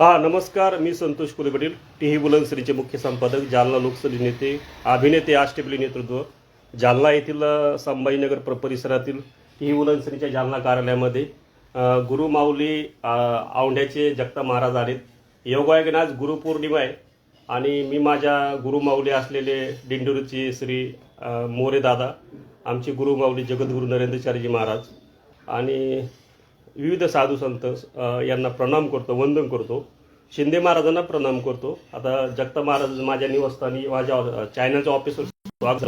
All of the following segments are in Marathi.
हा नमस्कार मी संतोष कुलपाटील टी व्ही बुलनसरीचे मुख्य संपादक जालना लोकसभा नेते अभिनेते आष्टेपली नेतृत्व जालना येथील संभाजीनगर प्र परिसरातील टी व्ही जालना कार्यालयामध्ये गुरुमाऊली गुरु माऊली औंढ्याचे जगता महाराज आलेत. योगायोगाने आज गुरुपौर्णिमा आहे आणि मी माझ्या गुरुमाऊली असलेले दिंडोरीचे श्री मोरे दादा आमचे गुरुमाऊली जगद्गुरू नरेंद्रचार्यजी महाराज आणि विविध साधू संत यांना प्रणाम करतो वंदन करतो. शिंदे महाराजांना प्रणाम करतो. आता जगता महाराज माझ्या निवासस्थानी माझ्या चायनाच्या ऑफिसवर स्वागत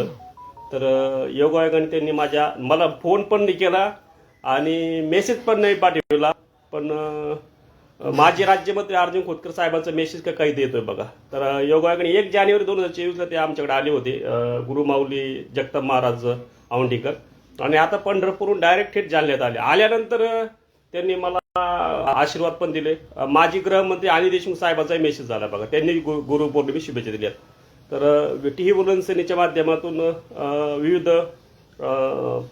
तर अ, योगायोगाने त्यांनी माझ्या मला फोन पण नाही केला आणि मेसेज पण नाही पाठवला. पण माजी राज्यमंत्री अर्जुन खोतकर साहेबांचा मेसेज का काही देतोय बघा. तर अ, योगायोगाने एक जानेवारी दोन हजार चोवीसला ते आमच्याकडे आले होते गुरुमाऊली जगताप महाराज औंढीकर. आणि आता पंढरपूरहून डायरेक्ट थेट जालन्यात आले. आल्यानंतर त्यांनी मला आशीर्वाद पण दिले. माजी गृहमंत्री आणि देशमुख साहेबांचाही मेसेज झाला बघा. त्यांनी गु- गुरुपौर्णिमे शुभेच्छा दिल्या तर टी व्ही माध्यमातून विविध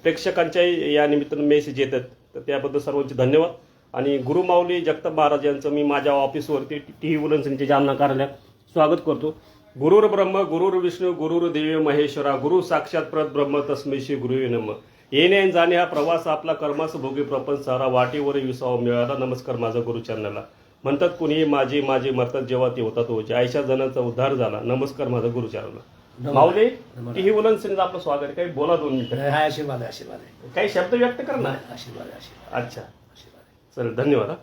प्रेक्षकांच्याही या निमित्तानं मेसेज येतात तर त्याबद्दल सर्वांचे धन्यवाद. आणि गुरुमाऊली जगताप महाराज यांचं मी माझ्या ऑफिसवरती टी व्ही बुलंदसेनेच्या जालना कार्यालयात स्वागत करतो. गुरुर ब्रह्म गुरुर विष्णू गुरुर देवी महेश्वरा गुरु साक्षात प्रत ब्रह्म तस्मै श्री गुरुवे नम. येणे आणि जाणे हा प्रवास आपला कर्मास भोगी प्रपंच सारा वाटेवर विसावा मिळाला. नमस्कार माझा गुरुचरणाला म्हणतात कुणी माझी माझी मरतात जेव्हा ते होतात ओझे. आयशा जणांचा उद्धार झाला. नमस्कार माझा गुरुचरणाला माऊली टी व्ही बुलंदसेनेचं आपलं स्वागत. काही बोला दोन मिनिटं. हा आशीर्वाद आहे आशीर्वाद काही शब्द व्यक्त कर ना आशीर्वाद आशीर्वाद अच्छा. चल धन्यवाद हा.